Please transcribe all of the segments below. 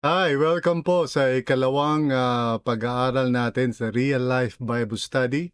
Hi, welcome po sa ikalawang ah, pag-aaral natin sa Real Life Bible Study.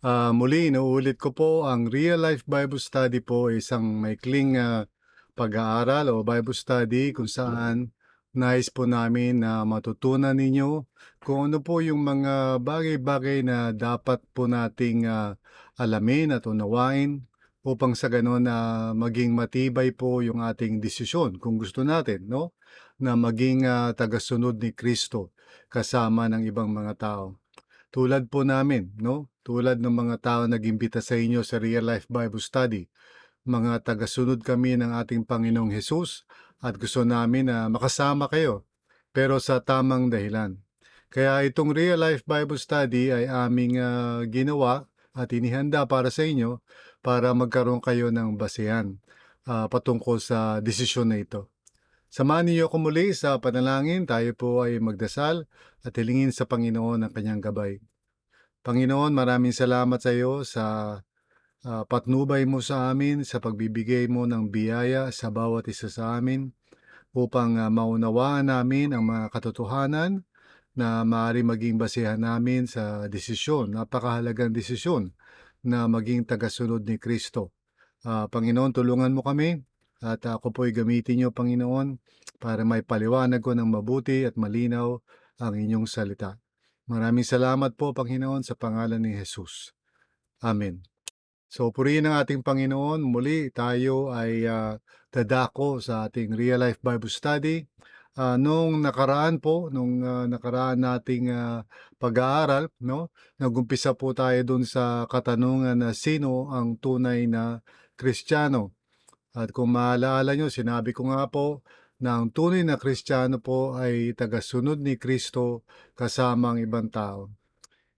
Ah, muli, inuulit ko po, ang Real Life Bible Study po ay isang maikling ah, pag-aaral o Bible Study kung saan nais po namin na matutunan ninyo kung ano po yung mga bagay-bagay na dapat po nating ah, alamin at unawain upang sa ganon na maging matibay po yung ating desisyon kung gusto natin, no? Na maging ah, tagasunod ni Kristo kasama ng ibang mga tao. Tulad po namin, no? Tulad ng mga tao nag-imbita sa inyo sa Real Life Bible Study. Mga tagasunod kami ng ating Panginoong Hesus at gusto namin na makasama kayo pero sa tamang dahilan. Kaya itong Real Life Bible Study ay aming ah, ginawa at inihanda para sa inyo para magkaroon kayo ng basehan ah, patungkol sa desisyon na ito. Samahan niyo ako muli sa panalangin. Tayo po ay magdasal at hilingin sa Panginoon ang kanyang gabay. Panginoon, maraming salamat sa iyo sa ah, patnubay mo sa amin, sa pagbibigay mo ng biyaya sa bawat isa sa amin upang ah, maunawaan namin ang mga katotohanan na maaari maging basehan namin sa desisyon, napakahalagang desisyon na maging tagasunod ni Kristo. Ah, Panginoon, tulungan mo kami at ako po'y gamitin niyo, Panginoon, para may paliwanag ko ng mabuti at malinaw ang inyong salita. Maraming salamat po, Panginoon, sa pangalan ni Jesus. Amen. So, purihin ang ating Panginoon. Muli, tayo ay ah, dadako sa ating Real Life Bible Study. Ah, nung nakaraan po, nung ah, nakaraan nating ah, pag-aaral, no? Nagumpisa po tayo dun sa katanungan na sino ang tunay na Kristiyano. At kung maalala nyo, sinabi ko nga po na ang tunay na Kristiyano po ay tagasunod ni Kristo kasama ang ibang tao.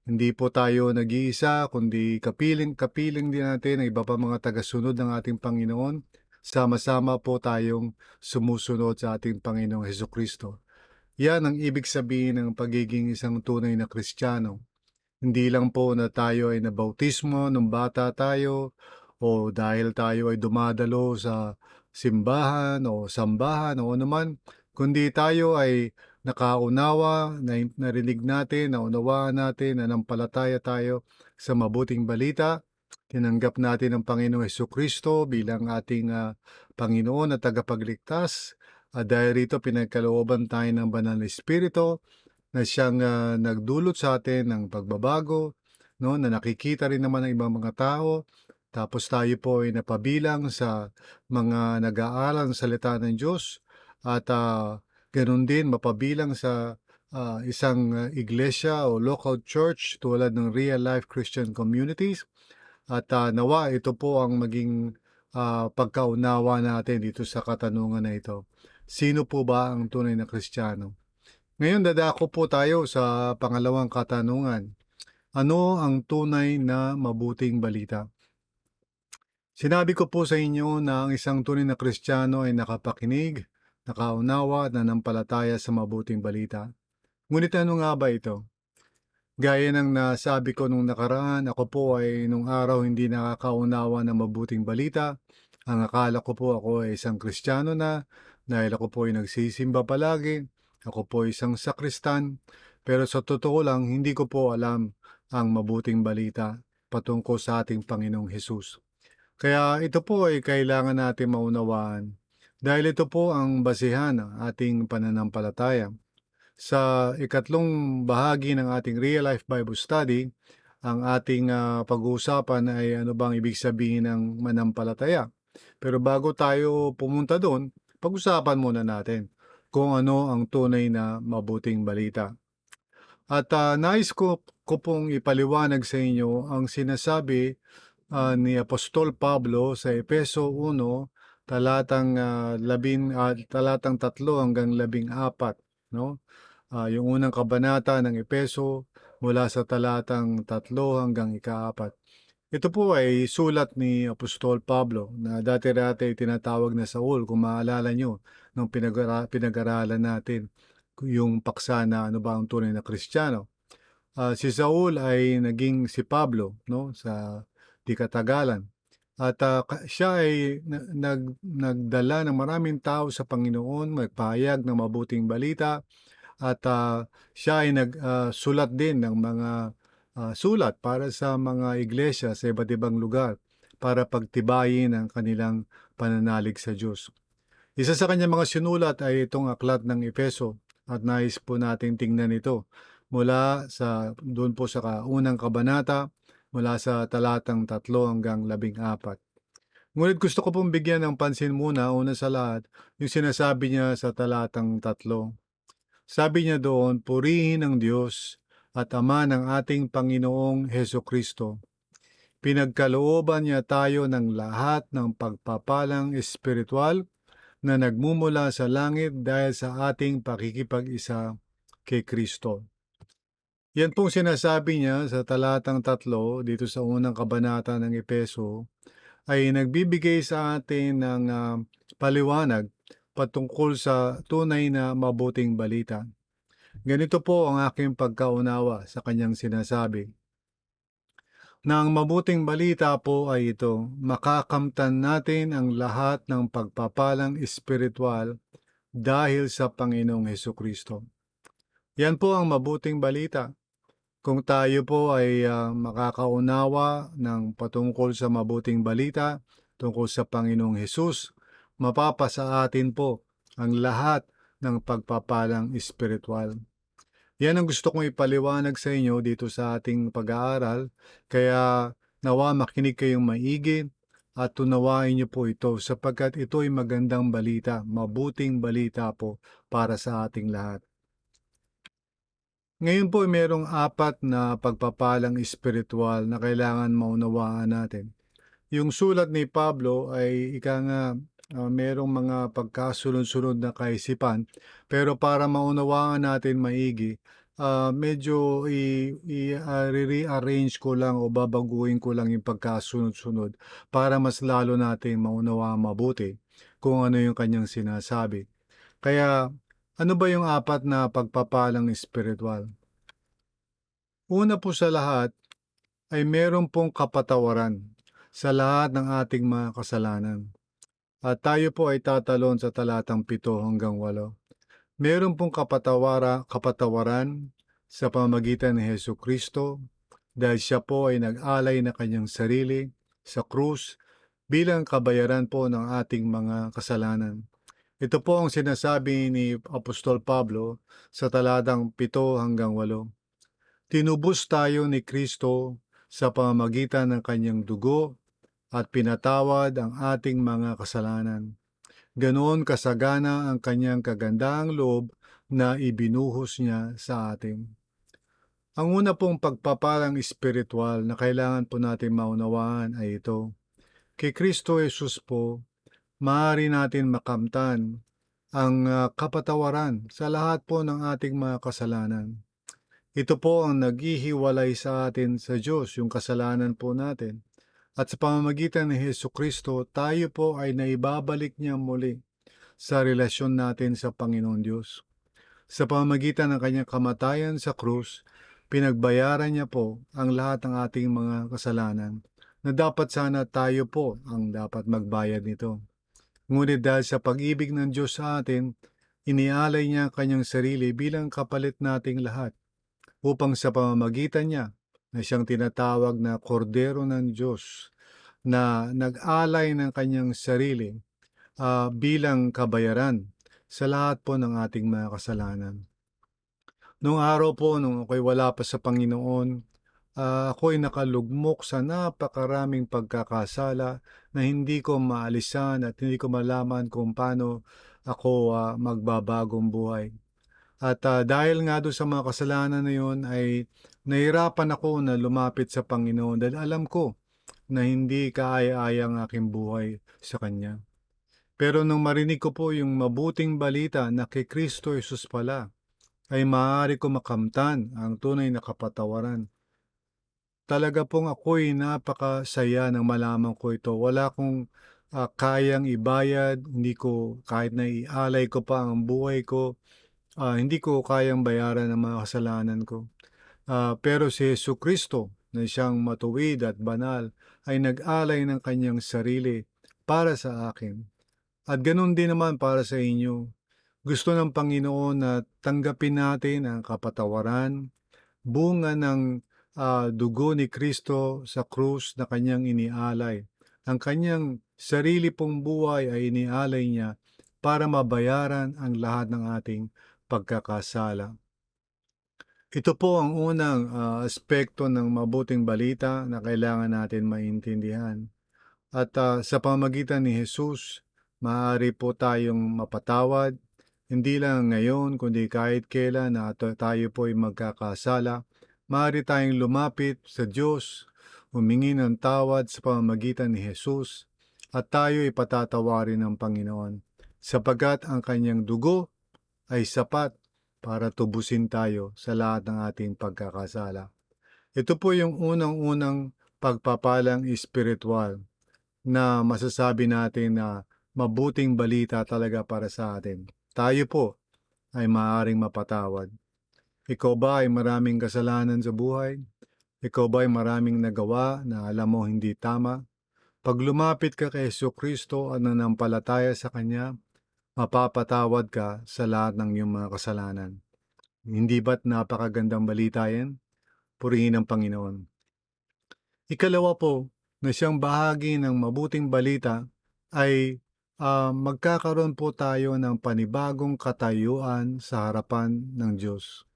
Hindi po tayo nag-iisa, kundi kapiling-kapiling din natin ang iba pa mga tagasunod ng ating Panginoon. Sama-sama po tayong sumusunod sa ating Panginoong Heso Kristo. Yan ang ibig sabihin ng pagiging isang tunay na Kristiyano. Hindi lang po na tayo ay nabautismo nung bata tayo o dahil tayo ay dumadalo sa simbahan o sambahan o anuman, kundi tayo ay nakaunawa, na, narinig natin, naunawaan natin, nanampalataya tayo sa mabuting balita. Tinanggap natin ang Panginoong Heso Kristo bilang ating ah, Panginoon at tagapagligtas. At dahil rito pinagkalooban tayo ng Banal na Espiritu na siyang ah, nagdulot sa atin ng pagbabago, no, na nakikita rin naman ng ibang mga tao tapos tayo po ay napabilang sa mga nag-aaral ng salita ng Diyos at uh, ganun din mapabilang sa uh, isang uh, iglesia o local church tulad ng Real Life Christian Communities. At uh, nawa ito po ang maging uh, pagkaunawa natin dito sa katanungan na ito. Sino po ba ang tunay na Kristiyano? Ngayon dadako po tayo sa pangalawang katanungan. Ano ang tunay na mabuting balita? Sinabi ko po sa inyo na ang isang tunay na Kristiyano ay nakapakinig, nakaunawa at nanampalataya sa mabuting balita. Ngunit ano nga ba ito? Gaya ng nasabi ko nung nakaraan, ako po ay nung araw hindi nakakaunawa ng mabuting balita. Ang akala ko po ako ay isang Kristiyano na dahil ako po ay nagsisimba palagi. Ako po ay isang sakristan. Pero sa totoo lang, hindi ko po alam ang mabuting balita patungkol sa ating Panginoong Hesus. Kaya ito po ay kailangan natin maunawaan dahil ito po ang basihan ng ating pananampalataya. Sa ikatlong bahagi ng ating Real Life Bible Study, ang ating uh, pag-uusapan ay ano bang ibig sabihin ng manampalataya. Pero bago tayo pumunta doon, pag-usapan muna natin kung ano ang tunay na mabuting balita. At uh, nais ko, ko pong ipaliwanag sa inyo ang sinasabi uh, ni Apostol Pablo sa Epeso 1 talatang uh, labin uh, talatang tatlo hanggang labing apat no? Uh, yung unang kabanata ng Epeso mula sa talatang tatlo hanggang ikaapat. Ito po ay sulat ni Apostol Pablo na dati-dati tinatawag na Saul kung maalala nyo nung pinag- pinag-aralan natin yung paksa na ano ba ang tunay na Kristiyano. Uh, si Saul ay naging si Pablo no? Sa di katagalan. At, ka siya ay na nag nagdala ng maraming tao sa Panginoon, magpahayag ng mabuting balita at, ah, siya ay nag ah, sulat din ng mga, ah, sulat para sa mga iglesia sa iba't ibang lugar para pagtibayin ang kanilang pananalig sa Diyos. Isa sa kanyang mga sinulat ay itong aklat ng Efeso at nais po nating tingnan ito mula sa doon po sa unang kabanata mula sa talatang 3 hanggang 14. Ngunit gusto ko pong bigyan ng pansin muna una sa lahat yung sinasabi niya sa talatang 3. Sabi niya doon, "Purihin ang Diyos at Ama ng ating Panginoong Hesukristo. Pinagkalooban niya tayo ng lahat ng pagpapalang espiritual na nagmumula sa langit dahil sa ating pakikipag-isa kay Kristo." Yan pong sinasabi niya sa talatang 3 dito sa unang kabanata ng Epeso ay nagbibigay sa atin ng, ah, paliwanag patungkol sa tunay na mabuting balita. Ganito po ang aking pagkaunawa sa kanyang sinasabi. Na ang mabuting balita po ay ito, makakamtan natin ang lahat ng pagpapalang espiritual dahil sa Panginoong Hesukristo. Yan po ang mabuting balita. Kung tayo po ay ah, makakaunawa ng patungkol sa mabuting balita tungkol sa Panginoong Hesus, mapapasa atin po ang lahat ng pagpapalang espiritual. Yan ang gusto kong ipaliwanag sa inyo dito sa ating pag-aaral, kaya nawa makinig kayong maigi at tunawain niyo po ito sapagkat ito ay magandang balita, mabuting balita po para sa ating lahat. Ngayon po ay merong apat na pagpapalang espiritual na kailangan maunawaan natin. Yung sulat ni Pablo ay ika nga ah, merong mga pagkasunod-sunod na kaisipan pero para maunawaan natin maigi, ah, medyo i, i ah, re-rearrange ko lang o babaguhin ko lang yung pagkasunod-sunod para mas lalo natin maunawaan mabuti kung ano yung kanyang sinasabi. Kaya ano ba yung apat na pagpapalang espiritual? Una po sa lahat ay meron pong kapatawaran sa lahat ng ating mga kasalanan. At tayo po ay tatalon sa talatang 7 hanggang 8. Meron pong kapatawara, kapatawaran sa pamamagitan ni Heso Kristo dahil siya po ay nag-alay na kanyang sarili sa krus bilang kabayaran po ng ating mga kasalanan. Ito po ang sinasabi ni Apostol Pablo sa talatang 7 hanggang 8. Tinubos tayo ni Kristo sa pamamagitan ng kanyang dugo at pinatawad ang ating mga kasalanan. Ganoon kasagana ang kanyang kagandahang loob na ibinuhos niya sa atin. Ang una pong pagpapalang espiritual na kailangan po natin maunawaan ay ito. Kay Kristo Jesus po, maaari natin makamtan ang uh, kapatawaran sa lahat po ng ating mga kasalanan. Ito po ang naghihiwalay sa atin sa Diyos, yung kasalanan po natin. At sa pamamagitan ni Heso Kristo, tayo po ay naibabalik niya muli sa relasyon natin sa Panginoon Diyos. Sa pamamagitan ng kanyang kamatayan sa krus, pinagbayaran niya po ang lahat ng ating mga kasalanan na dapat sana tayo po ang dapat magbayad nito. Ngunit dahil sa pag-ibig ng Diyos sa atin, inialay niya kanyang sarili bilang kapalit nating lahat upang sa pamamagitan niya na siyang tinatawag na kordero ng Diyos na nag-alay ng kanyang sarili uh, bilang kabayaran sa lahat po ng ating mga kasalanan. Noong araw po, nung ako'y wala pa sa Panginoon, uh, ako'y nakalugmok sa napakaraming pagkakasala na hindi ko maalisan at hindi ko malaman kung paano ako uh, magbabagong buhay. At uh, dahil nga doon sa mga kasalanan na yun ay nahirapan ako na lumapit sa Panginoon dahil alam ko na hindi kaaya-aya ang aking buhay sa Kanya. Pero nung marinig ko po yung mabuting balita na kay Kristo Jesus pala, ay maaari ko makamtan ang tunay na kapatawaran talaga pong ako'y napakasaya nang malaman ko ito. Wala akong uh, kayang ibayad, hindi ko kahit na ialay ko pa ang buhay ko, uh, hindi ko kayang bayaran ang mga kasalanan ko. Uh, pero si Yesu Kristo na siyang matuwid at banal ay nag-alay ng kanyang sarili para sa akin. At ganun din naman para sa inyo. Gusto ng Panginoon na tanggapin natin ang kapatawaran, bunga ng ah, dugo ni Kristo sa krus na kanyang inialay. Ang kanyang sarili pong buhay ay inialay niya para mabayaran ang lahat ng ating pagkakasala. Ito po ang unang ah, aspekto ng mabuting balita na kailangan natin maintindihan. At ah, sa pamagitan ni Jesus, maaari po tayong mapatawad, hindi lang ngayon kundi kahit kailan na tayo po ay magkakasala. Maaari tayong lumapit sa Diyos, humingi ng tawad sa pamamagitan ni Jesus, at tayo ay patatawarin ng Panginoon, sapagkat ang kanyang dugo ay sapat para tubusin tayo sa lahat ng ating pagkakasala. Ito po yung unang-unang pagpapalang espiritual na masasabi natin na mabuting balita talaga para sa atin. Tayo po ay maaaring mapatawad. Ikaw ba ay maraming kasalanan sa buhay? Ikaw ba ay maraming nagawa na alam mo hindi tama? Pag lumapit ka kay Yesu Kristo at nanampalataya sa Kanya, mapapatawad ka sa lahat ng iyong mga kasalanan. Hindi ba't napakagandang balita yan? Purihin ang Panginoon. Ikalawa po, na siyang bahagi ng mabuting balita ay ah, magkakaroon po tayo ng panibagong katayuan sa harapan ng Diyos.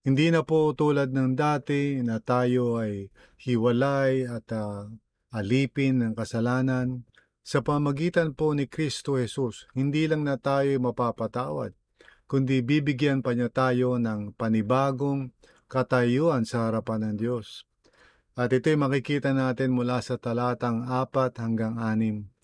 Hindi na po tulad ng dati na tayo ay hiwalay at ah, alipin ng kasalanan. Sa pamagitan po ni Kristo Jesus, hindi lang na tayo mapapatawad, kundi bibigyan pa niya tayo ng panibagong katayuan sa harapan ng Diyos. At ito'y makikita natin mula sa talatang 4 hanggang 6.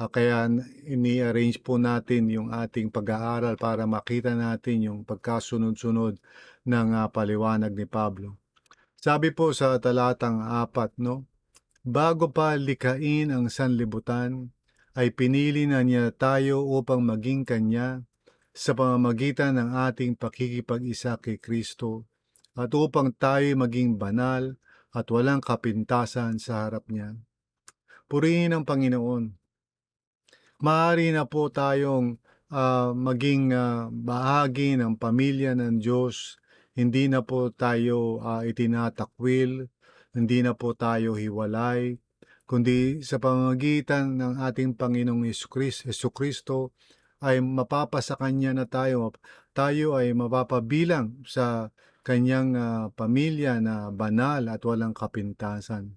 Ah, kaya ini-arrange po natin yung ating pag-aaral para makita natin yung pagkasunod-sunod ng ah, paliwanag ni Pablo. Sabi po sa talatang 4, no? Bago pa likain ang sanlibutan, ay pinili na niya tayo upang maging kanya sa pamamagitan ng ating pakikipag-isa kay Kristo at upang tayo maging banal at walang kapintasan sa harap niya. Purihin ang Panginoon. Maaari na po tayong ah, maging ah, bahagi ng pamilya ng Diyos. Hindi na po tayo ah, itinatakwil, hindi na po tayo hiwalay, kundi sa pamamagitan ng ating Panginoong Kristo ay mapapasa Kanya na tayo. Tayo ay mapapabilang sa kanyang ah, pamilya na banal at walang kapintasan.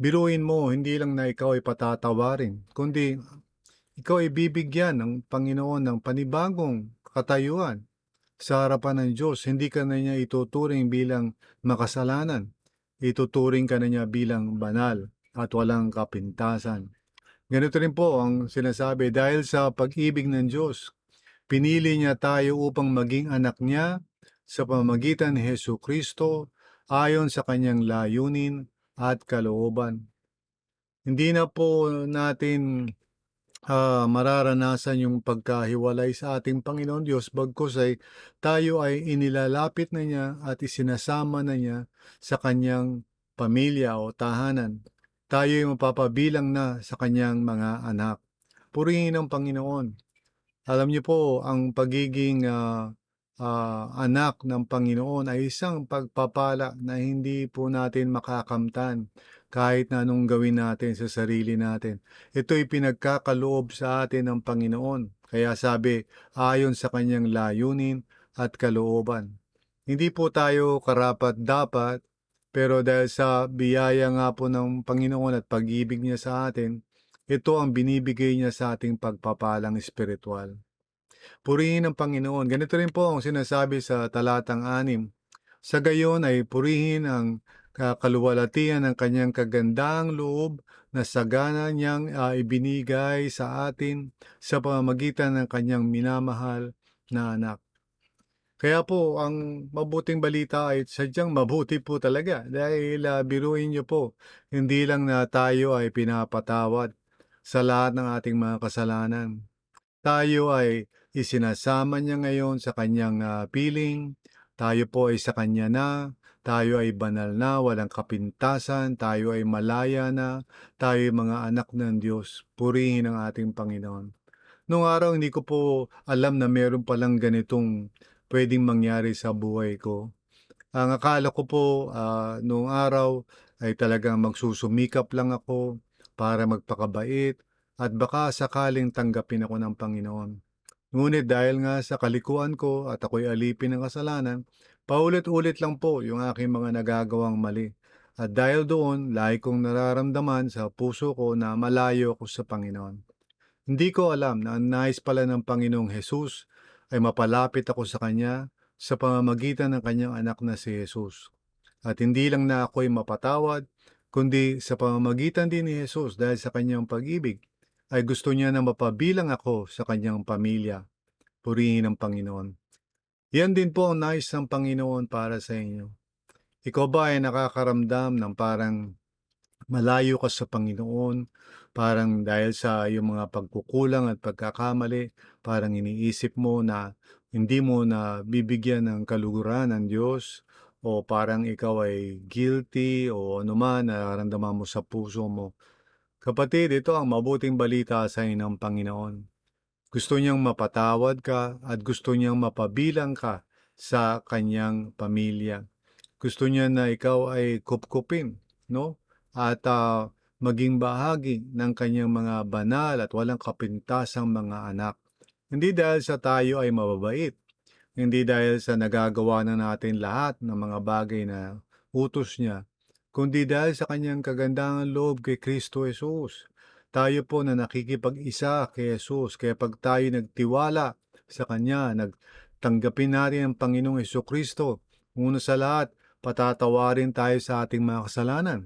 Biruin mo, hindi lang na ikaw ay patatawarin, kundi ikaw ay bibigyan ng Panginoon ng panibagong katayuan sa harapan ng Diyos. Hindi ka na niya ituturing bilang makasalanan. Ituturing ka na niya bilang banal at walang kapintasan. Ganito rin po ang sinasabi, dahil sa pag-ibig ng Diyos, pinili niya tayo upang maging anak niya sa pamamagitan ni Heso Kristo ayon sa kanyang layunin at kalooban. Hindi na po natin ah, mararanasan yung pagkahiwalay sa ating Panginoon Diyos bagkus ay tayo ay inilalapit na niya at isinasama na niya sa kanyang pamilya o tahanan. Tayo ay mapapabilang na sa kanyang mga anak. Purihin ang Panginoon. Alam niyo po, ang pagiging ah, ah, anak ng Panginoon ay isang pagpapala na hindi po natin makakamtan kahit na anong gawin natin sa sarili natin. Ito'y pinagkakaloob sa atin ng Panginoon. Kaya sabi, ayon sa kanyang layunin at kalooban. Hindi po tayo karapat dapat, pero dahil sa biyaya nga po ng Panginoon at pag-ibig niya sa atin, ito ang binibigay niya sa ating pagpapalang espiritual. Purihin ang Panginoon. Ganito rin po ang sinasabi sa talatang 6. Sa gayon ay purihin ang ka- kaluwalhatian ng kanyang kagandang loob na sagana niyang ah, ibinigay sa atin sa pamamagitan ng kanyang minamahal na anak. Kaya po, ang mabuting balita ay sadyang mabuti po talaga dahil ah, biruin niyo po, hindi lang na tayo ay pinapatawad sa lahat ng ating mga kasalanan. Tayo ay isinasama niya ngayon sa kanyang ah, piling, tayo po ay sa kanya na, tayo ay banal na, walang kapintasan, tayo ay malaya na, tayo ay mga anak ng Diyos. Purihin ang ating Panginoon. Noong araw, hindi ko po alam na meron palang ganitong pwedeng mangyari sa buhay ko. Ang akala ko po ah, noong araw ay talagang magsusumikap lang ako para magpakabait at baka sakaling tanggapin ako ng Panginoon. Ngunit dahil nga sa kalikuan ko at ako'y alipin ng kasalanan, paulit-ulit lang po yung aking mga nagagawang mali. At dahil doon, lagi kong nararamdaman sa puso ko na malayo ako sa Panginoon. Hindi ko alam na ang nais pala ng Panginoong Jesus ay mapalapit ako sa Kanya sa pamamagitan ng Kanyang anak na si Jesus. At hindi lang na ako'y mapatawad, kundi sa pamamagitan din ni Jesus dahil sa Kanyang pag-ibig, ay gusto niya na mapabilang ako sa Kanyang pamilya. Purihin ang Panginoon. Yan din po ang nais ng Panginoon para sa inyo. Ikaw ba ay nakakaramdam ng parang malayo ka sa Panginoon, parang dahil sa iyong mga pagkukulang at pagkakamali, parang iniisip mo na hindi mo na bibigyan ng kaluguran ng Diyos, o parang ikaw ay guilty o anuman na nararamdaman mo sa puso mo. Kapatid, ito ang mabuting balita sa inyo ng Panginoon. Gusto niyang mapatawad ka at gusto niyang mapabilang ka sa kanyang pamilya. Gusto niya na ikaw ay kupkupin, no? At ah, maging bahagi ng kanyang mga banal at walang kapintasang mga anak. Hindi dahil sa tayo ay mababait, hindi dahil sa nagagawa na natin lahat ng mga bagay na utos niya, kundi dahil sa kanyang kagandahan loob kay Kristo Jesus. Tayo po na nakikipag-isa kay Jesus, kaya pag tayo nagtiwala sa Kanya, nagtanggapin natin ang Panginoong Heso Kristo, una sa lahat, patatawarin tayo sa ating mga kasalanan.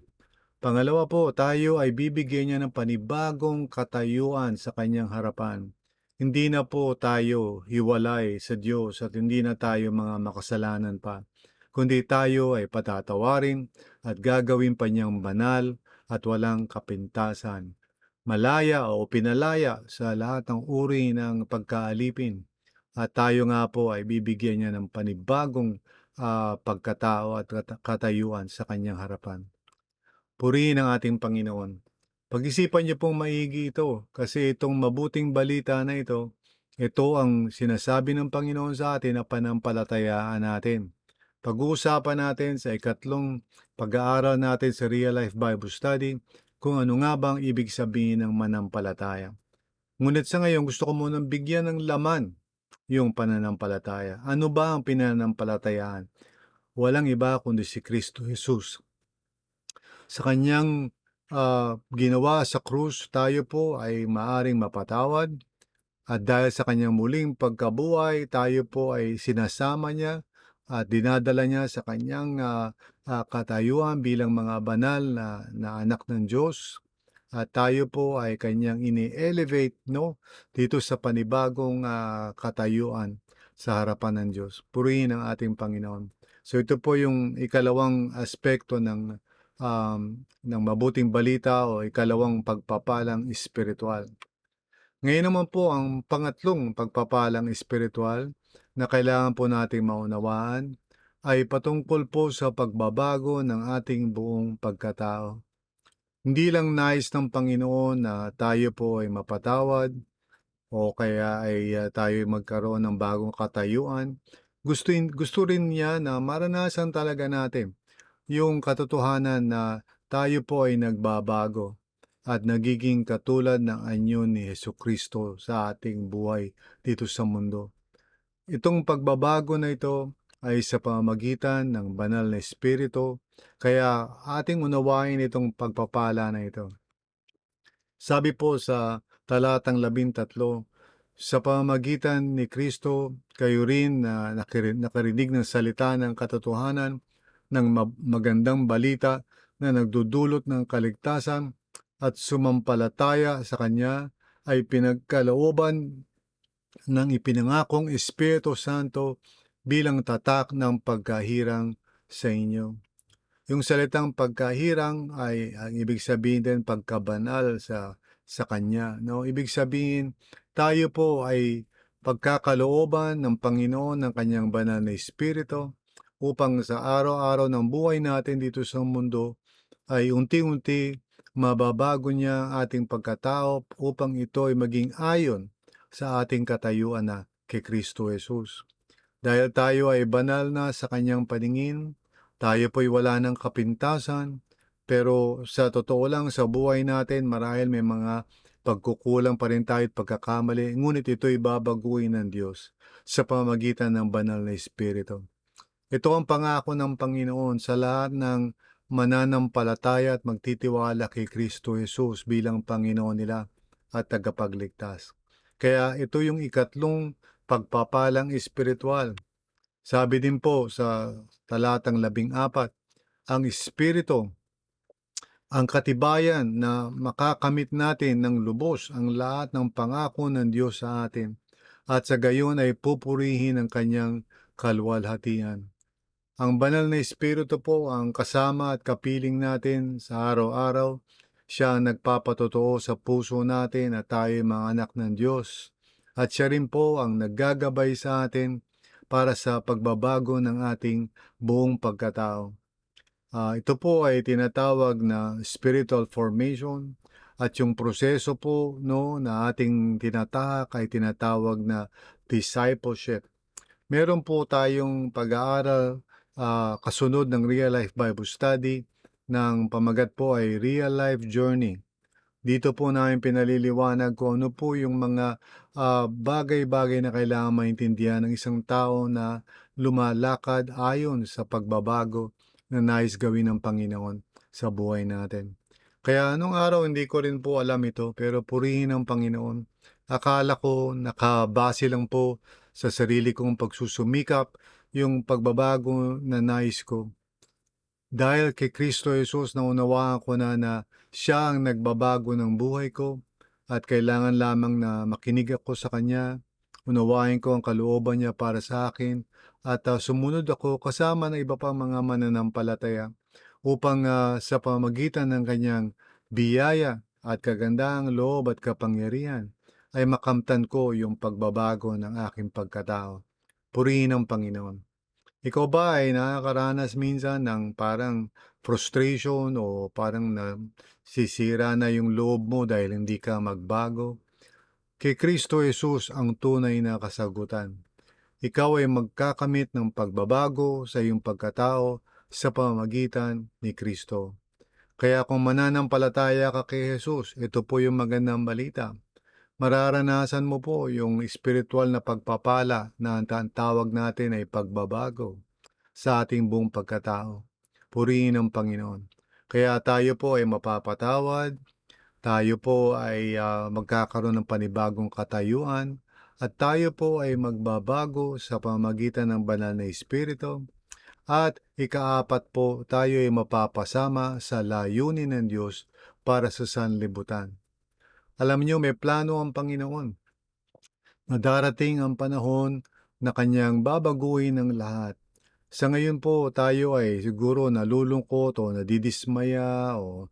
Pangalawa po, tayo ay bibigyan niya ng panibagong katayuan sa kanyang harapan. Hindi na po tayo hiwalay sa Diyos at hindi na tayo mga makasalanan pa, kundi tayo ay patatawarin at gagawin pa niyang banal at walang kapintasan. Malaya o pinalaya sa lahat ng uri ng pagkaalipin. At tayo nga po ay bibigyan niya ng panibagong ah, pagkatao at kata- katayuan sa kanyang harapan. Purihin ang ating Panginoon. Pag-isipan niyo pong maigi ito kasi itong mabuting balita na ito, ito ang sinasabi ng Panginoon sa atin na panampalatayaan natin. Pag-uusapan natin sa ikatlong pag-aaral natin sa Real Life Bible Study kung ano nga bang ibig sabihin ng manampalataya. Ngunit sa ngayon gusto ko munang bigyan ng laman yung pananampalataya. Ano ba ang pinanampalatayaan? Walang iba kundi si Kristo Jesus. Sa kanyang ah, ginawa sa krus, tayo po ay maaring mapatawad. At dahil sa kanyang muling pagkabuhay, tayo po ay sinasama niya at dinadala niya sa kanyang ah, ah, katayuan bilang mga banal na, na anak ng Diyos. At tayo po ay kanyang ini-elevate no, dito sa panibagong ah, katayuan sa harapan ng Diyos. Purihin ang ating Panginoon. So ito po yung ikalawang aspekto ng um, ng mabuting balita o ikalawang pagpapalang espiritual. Ngayon naman po ang pangatlong pagpapalang espiritual na kailangan po nating maunawaan ay patungkol po sa pagbabago ng ating buong pagkatao. Hindi lang nais ng Panginoon na tayo po ay mapatawad o kaya ay uh, tayo magkaroon ng bagong katayuan. Gusto, gusto rin niya na maranasan talaga natin yung katotohanan na tayo po ay nagbabago at nagiging katulad ng anyo ni Heso Kristo sa ating buhay dito sa mundo. Itong pagbabago na ito ay sa pamamagitan ng banal na espiritu, kaya ating unawain itong pagpapala na ito. Sabi po sa talatang labintatlo, sa pamamagitan ni Kristo, kayo rin na nakarinig ng salita ng katotohanan ng magandang balita na nagdudulot ng kaligtasan at sumampalataya sa Kanya ay pinagkalooban ng ipinangakong Espiritu Santo bilang tatak ng pagkahirang sa inyo. Yung salitang pagkahirang ay ang ibig sabihin din pagkabanal sa sa kanya, no? Ibig sabihin tayo po ay pagkakalooban ng Panginoon ng kanyang banal na espiritu upang sa araw-araw ng buhay natin dito sa mundo ay unti-unti mababago niya ang ating pagkatao upang ito ay maging ayon sa ating katayuan na kay Kristo Jesus. Dahil tayo ay banal na sa kanyang paningin, tayo po'y wala ng kapintasan, pero sa totoo lang sa buhay natin marahil may mga pagkukulang pa rin tayo at pagkakamali, ngunit ito'y babaguhin ng Diyos sa pamamagitan ng banal na Espiritu. Ito ang pangako ng Panginoon sa lahat ng mananampalataya at magtitiwala kay Kristo Jesus bilang Panginoon nila at tagapagligtas. Kaya ito yung ikatlong pagpapalang espiritual. Sabi din po sa talatang labing apat, ang Espiritu ang katibayan na makakamit natin ng lubos ang lahat ng pangako ng Diyos sa atin at sa gayon ay pupurihin ang kanyang kalwalhatian. Ang banal na Espiritu po ang kasama at kapiling natin sa araw-araw. Siya ang nagpapatotoo sa puso natin at tayo mga anak ng Diyos. At siya rin po ang naggagabay sa atin para sa pagbabago ng ating buong pagkatao. Uh, ito po ay tinatawag na spiritual formation at yung proseso po no na ating tinatahak ay tinatawag na discipleship. Meron po tayong pag-aaral uh, kasunod ng Real Life Bible Study ng pamagat po ay Real Life Journey. Dito po namin pinaliliwanag kung ano po yung mga uh, bagay-bagay na kailangan maintindihan ng isang tao na lumalakad ayon sa pagbabago na nais gawin ng Panginoon sa buhay natin. Kaya anong araw hindi ko rin po alam ito pero purihin ang Panginoon. Akala ko nakabase lang po sa sarili kong pagsusumikap yung pagbabago na nais ko. Dahil kay Kristo Jesus naunawaan ko na na siya ang nagbabago ng buhay ko at kailangan lamang na makinig ako sa Kanya, unawain ko ang kalooban niya para sa akin at uh, sumunod ako kasama ng iba pang mga mananampalataya upang uh, sa pamagitan ng Kanyang biyaya at kagandang loob at kapangyarihan ay makamtan ko yung pagbabago ng aking pagkatao. Purihin ang Panginoon. Ikaw ba ay nakakaranas minsan ng parang frustration o parang nasisira na yung loob mo dahil hindi ka magbago? Kay Kristo Jesus ang tunay na kasagutan. Ikaw ay magkakamit ng pagbabago sa iyong pagkatao sa pamamagitan ni Kristo. Kaya kung mananampalataya ka kay Jesus, ito po yung magandang balita mararanasan mo po yung spiritual na pagpapala na ang tawag natin ay pagbabago sa ating buong pagkatao. Purihin ang Panginoon. Kaya tayo po ay mapapatawad, tayo po ay uh, magkakaroon ng panibagong katayuan, at tayo po ay magbabago sa pamagitan ng banal na Espiritu, at ikaapat po tayo ay mapapasama sa layunin ng Diyos para sa sanlibutan. Alam niyo may plano ang Panginoon. Madarating ang panahon na kanyang babaguhin ng lahat. Sa ngayon po tayo ay siguro nalulungkot o nadidismaya o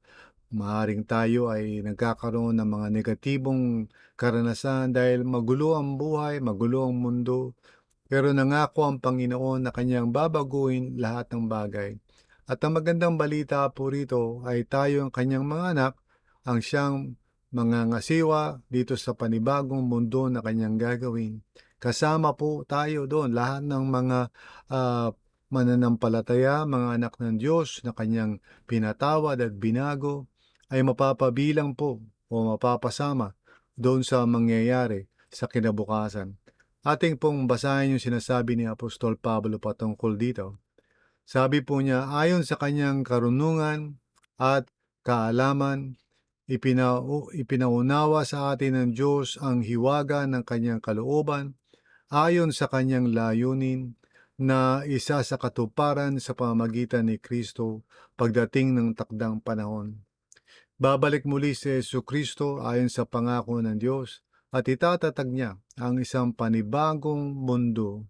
maaring tayo ay nagkakaroon ng mga negatibong karanasan dahil magulo ang buhay, magulo ang mundo. Pero nangako ang Panginoon na kanyang babaguhin lahat ng bagay. At ang magandang balita po rito ay tayo ang kanyang mga anak, ang siyang mga ngasiwa dito sa panibagong mundo na kanyang gagawin. Kasama po tayo doon, lahat ng mga uh, mananampalataya, mga anak ng Diyos na kanyang pinatawad at binago, ay mapapabilang po o mapapasama doon sa mangyayari sa kinabukasan. Ating pong basahin yung sinasabi ni Apostol Pablo patungkol dito. Sabi po niya, ayon sa kanyang karunungan at kaalaman, Ipina, ipinaunawa sa atin ng Diyos ang hiwaga ng kanyang kalooban ayon sa kanyang layunin na isa sa katuparan sa pamagitan ni Kristo pagdating ng takdang panahon. Babalik muli si Yesu Kristo ayon sa pangako ng Diyos at itatatag niya ang isang panibagong mundo,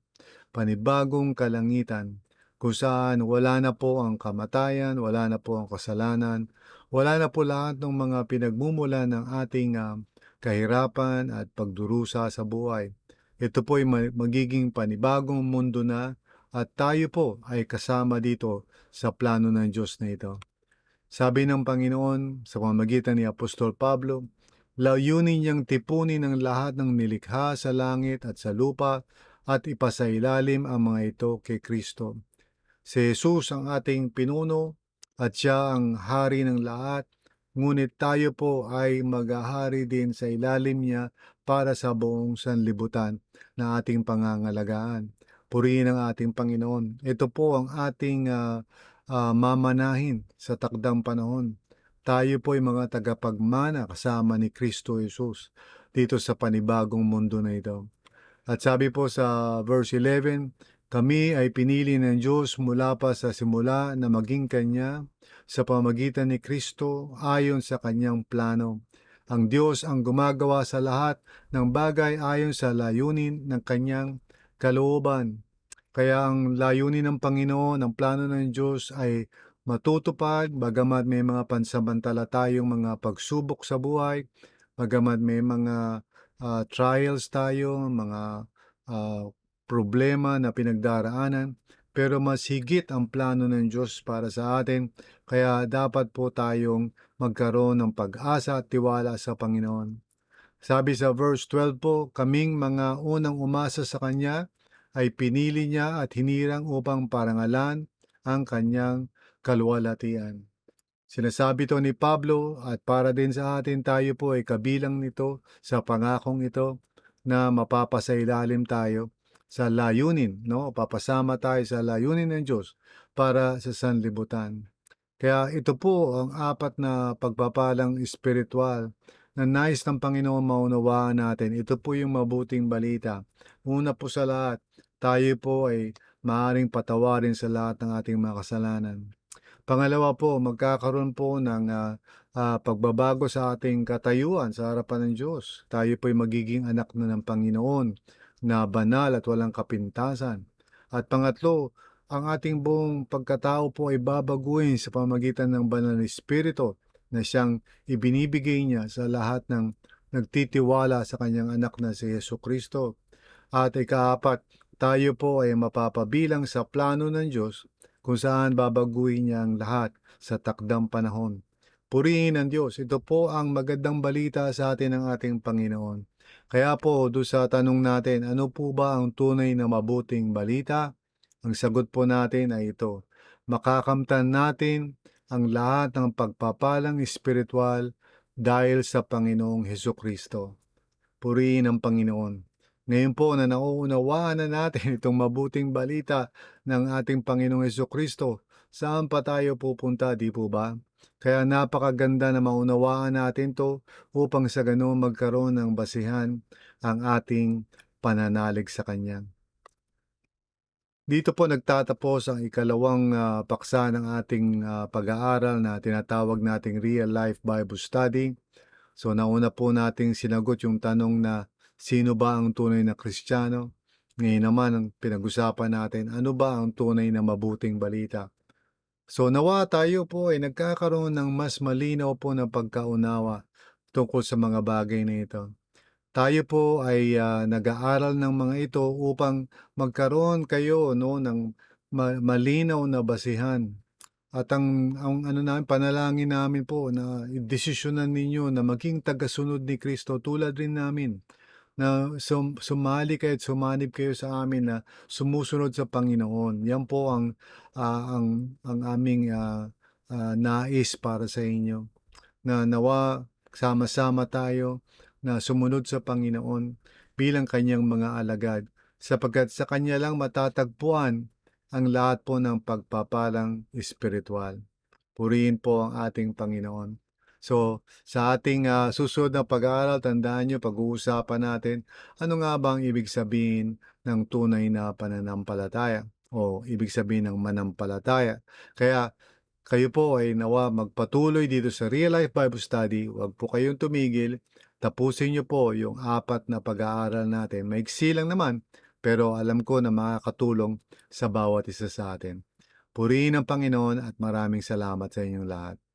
panibagong kalangitan, kung saan wala na po ang kamatayan, wala na po ang kasalanan, wala na po lahat ng mga pinagmumula ng ating uh, kahirapan at pagdurusa sa buhay. Ito po ay magiging panibagong mundo na at tayo po ay kasama dito sa plano ng Diyos na ito. Sabi ng Panginoon sa pamamagitan ni Apostol Pablo, layunin niyang tipunin ang lahat ng nilikha sa langit at sa lupa at ipasailalim ang mga ito kay Kristo. Si Jesus ang ating pinuno at siya ang hari ng lahat, ngunit tayo po ay maghahari din sa ilalim niya para sa buong sanlibutan na ating pangangalagaan. Purihin ang ating Panginoon. Ito po ang ating ah, ah, mamanahin sa takdang panahon. Tayo po ay mga tagapagmana kasama ni Kristo Jesus dito sa panibagong mundo na ito. At sabi po sa verse 11, kami ay pinili ng Diyos mula pa sa simula na maging Kanya sa pamagitan ni Kristo ayon sa Kanyang plano. Ang Diyos ang gumagawa sa lahat ng bagay ayon sa layunin ng Kanyang kalooban. Kaya ang layunin ng Panginoon, ang plano ng Diyos ay matutupad, bagamat may mga pansamantala tayong mga pagsubok sa buhay, bagamat may mga ah, trials tayo, mga ah, problema na pinagdaraanan, pero mas higit ang plano ng Diyos para sa atin, kaya dapat po tayong magkaroon ng pag-asa at tiwala sa Panginoon. Sabi sa verse 12 po, kaming mga unang umasa sa Kanya ay pinili niya at hinirang upang parangalan ang Kanyang kalwalatian. Sinasabi to ni Pablo at para din sa atin tayo po ay kabilang nito sa pangakong ito na mapapasailalim tayo sa layunin, no? Papasama tayo sa layunin ng Diyos para sa sanlibutan. Kaya ito po ang apat na pagpapalang espiritual na nais ng Panginoon maunawaan natin. Ito po yung mabuting balita. Una po sa lahat, tayo po ay maaring patawarin sa lahat ng ating mga kasalanan. Pangalawa po, magkakaroon po ng ah, ah, pagbabago sa ating katayuan sa harapan ng Diyos. Tayo po ay magiging anak na ng Panginoon na banal at walang kapintasan. At pangatlo, ang ating buong pagkatao po ay babaguhin sa pamagitan ng banal na Espiritu na siyang ibinibigay niya sa lahat ng nagtitiwala sa kanyang anak na si Yesu Kristo. At ikaapat, tayo po ay mapapabilang sa plano ng Diyos kung saan babaguhin niya ang lahat sa takdang panahon. Purihin ang Diyos. Ito po ang magandang balita sa atin ng ating Panginoon. Kaya po, do sa tanong natin, ano po ba ang tunay na mabuting balita? Ang sagot po natin ay ito. Makakamtan natin ang lahat ng pagpapalang espiritual dahil sa Panginoong Heso Kristo. Purihin ang Panginoon. Ngayon po na nauunawaan na natin itong mabuting balita ng ating Panginoong Heso Kristo, saan pa tayo pupunta, di po ba? Kaya napakaganda na maunawaan natin to upang sa ganoon magkaroon ng basihan ang ating pananalig sa Kanya. Dito po nagtatapos ang ikalawang ah, paksa ng ating ah, pag-aaral na tinatawag nating Real Life Bible Study. So nauna po nating sinagot yung tanong na sino ba ang tunay na Kristiyano? Ngayon naman ang pinag-usapan natin, ano ba ang tunay na mabuting balita? So nawa tayo po ay nagkakaroon ng mas malinaw po na pagkaunawa tungkol sa mga bagay na ito. Tayo po ay ah, nag-aaral ng mga ito upang magkaroon kayo no ng ma- malinaw na basihan. At ang, ang ano namin, panalangin namin po na desisyonan ninyo na maging tagasunod ni Kristo tulad rin namin na sum, sumali kayo at sumanib kayo sa amin na sumusunod sa Panginoon. Yan po ang ah, ang ang aming ah, ah, nais para sa inyo. Na nawa sama-sama tayo na sumunod sa Panginoon bilang kanyang mga alagad sapagkat sa kanya lang matatagpuan ang lahat po ng pagpapalang espiritual. Purihin po ang ating Panginoon. So, sa ating ah, susunod na pag-aaral, tandaan nyo, pag-uusapan natin, ano nga ba ang ibig sabihin ng tunay na pananampalataya o ibig sabihin ng manampalataya. Kaya, kayo po ay nawa magpatuloy dito sa Real Life Bible Study. Huwag po kayong tumigil. Tapusin nyo po yung apat na pag-aaral natin. Maiksi lang naman, pero alam ko na makakatulong sa bawat isa sa atin. Purihin ang Panginoon at maraming salamat sa inyong lahat.